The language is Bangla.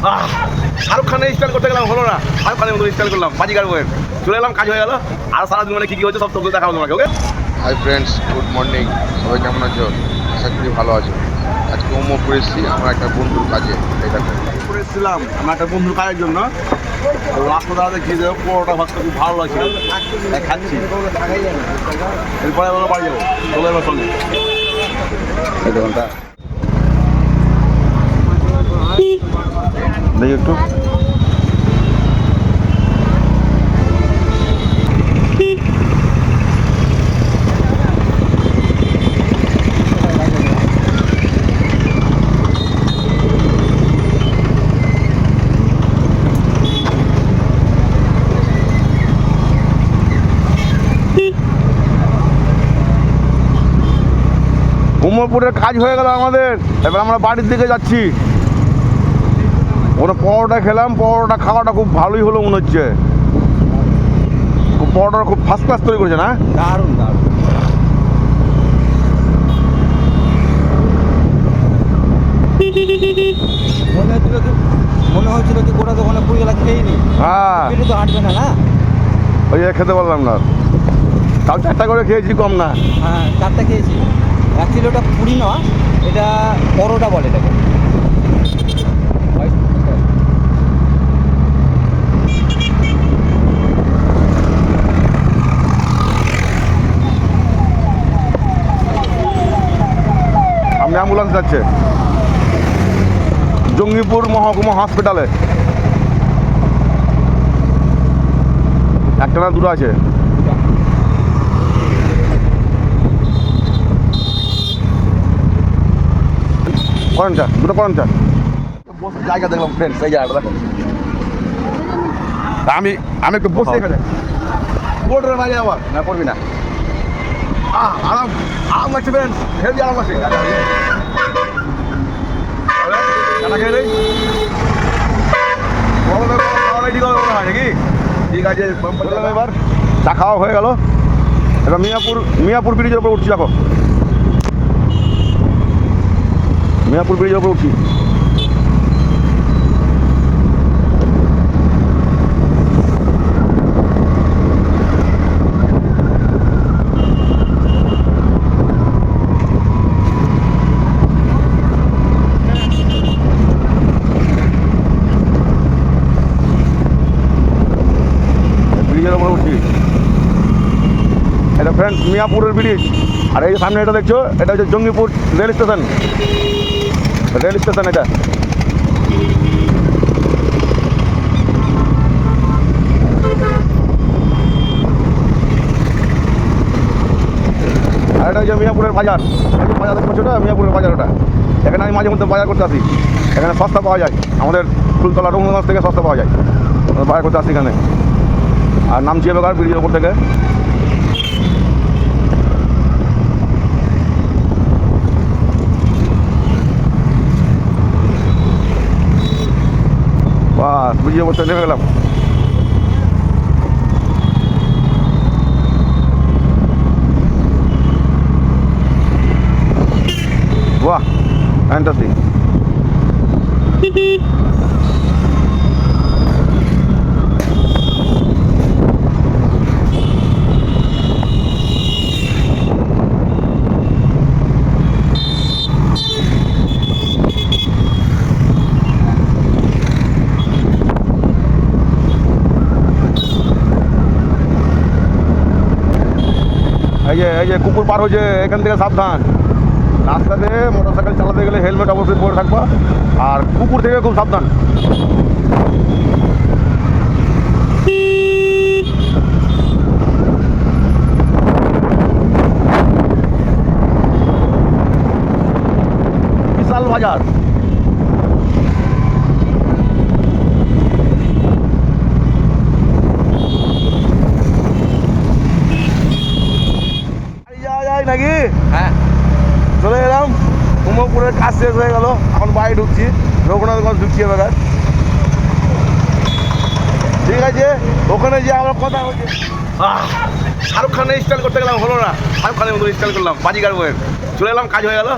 শাহরুখ খানের স্টাইল করতে গেলাম হলো না। শাহরুখ খানের মতো স্টাইল করলাম বাজিকার বইয়ের চলে এলাম কাজ হয়ে গেল। আর সারাদিন মানে কি কি হচ্ছে সব তোকে দেখাবো তোমাকে ওকে হাই ফ্রেন্ডস গুড মর্নিং সবাই কেমন আছো? আশা করি ভালো আছো। আজকে উমরপুর করেছি আমার একটা বন্ধুর কাজে এই দেখো করে এসেছিলাম আমার একটা বন্ধুর কাজের জন্য। রাস্তা দাঁড়াতে খেয়ে পরোটা ভাতটা খুব ভালো লাগছিল। খাচ্ছি। এরপরে বাড়ি যাব। চলে সঙ্গে। এই দোকানটা দেখি একটু উমরপুরের কাজ হয়ে গেল আমাদের। এবার আমরা বাড়ির দিকে যাচ্ছি। ওরা পরোটা খেলাম পরোটা খাওয়াটা খুব ভালোই হলো মনে হচ্ছে। পরোটা খুব ফার্স্ট ক্লাস তৈরি করেছে না? দারুণ দারুণ। মনে হচ্ছিল কি মনে হচ্ছিল কি গোটা দোকানে পুরি গেলা খেয়েই নি। হ্যাঁ। পেটে তো হাঁটবে না না? ওই যে খেতে পারলাম না। তাও চারটা করে খেয়েছি কম না। হ্যাঁ চারটা খেয়েছি। অ্যাকচুয়ালি ওটা পুরি নয় এটা পরোটা বলে এটাকে। অ্যাম্বুলেন্স যাচ্ছে। জঙ্গিপুর মহকুমা হসপিটালে একটা না দুটো আছে। করেন চা দুটো করেন চা জায়গা দেখলাম ফ্রেন্ড সেই জায়গাটা দেখো আমি আমি একটু বসে এখানে। বোর্ডের বাইরে আবার। না করবি না। আরাম আরাম লাগছে ফ্রেন্ড হেভি আরাম লাগছে। ঠিক আছে চা খাওয়া হয়ে গেল। এবার মিয়াপুর মিয়াপুর ব্রিজের উপর উঠছি দেখো। মিয়াপুর উঠছি ব্রিজের উপরে এটা ফ্রেন্ড মিয়াপুরের ব্রিজ আর এই সামনে এটা দেখছ, এটা হচ্ছে Jangipur rail station. Rail station এটা আর এটা হচ্ছে মিয়াপুরের বাজার বাজার দেখছ ওটা মিয়াপুরের বাজার ওটা এখানে আমি মাঝে মধ্যে বাজার করতে আসি এখানে সস্তা পাওয়া যায় আমাদের ফুলতলা রঘুনাথ থেকে সস্তা পাওয়া যায় বাজার করতে আসি এখানে আর নামছি এবার ব্রিজের ওপর থেকে বাস ব্রিজের থেকে নেমে গেলাম। বাহ ফ্যান্টাসি যে, এই যে কুকুর পার হয়েছে, এখান থেকে সাবধান। রাস্তাতে মোটর সাইকেল চালাতে গেলে হেলমেট অবশ্যই পরে থাকবা। আর কুকুর থেকে খুব সাবধান বিশাল বাজার বাড়ি যাওয়া যায় নাকি? হ্যাঁ। চলে গেলাম উমরপুরের কাজ শেষ হয়ে গেল। এখন বাড়ি ঢুকছি। রঘুনাথগঞ্জ ঢুকছি এবার। ঠিক আছে ওখানে যে আমার কথা হচ্ছে। শাহরুখ খানের স্টাইল করতে গেলাম হলো না। শাহরুখ খানের মতো স্টাইল করলাম বাজিগার বইয়ের। চলে এলাম কাজ হয়ে গেল।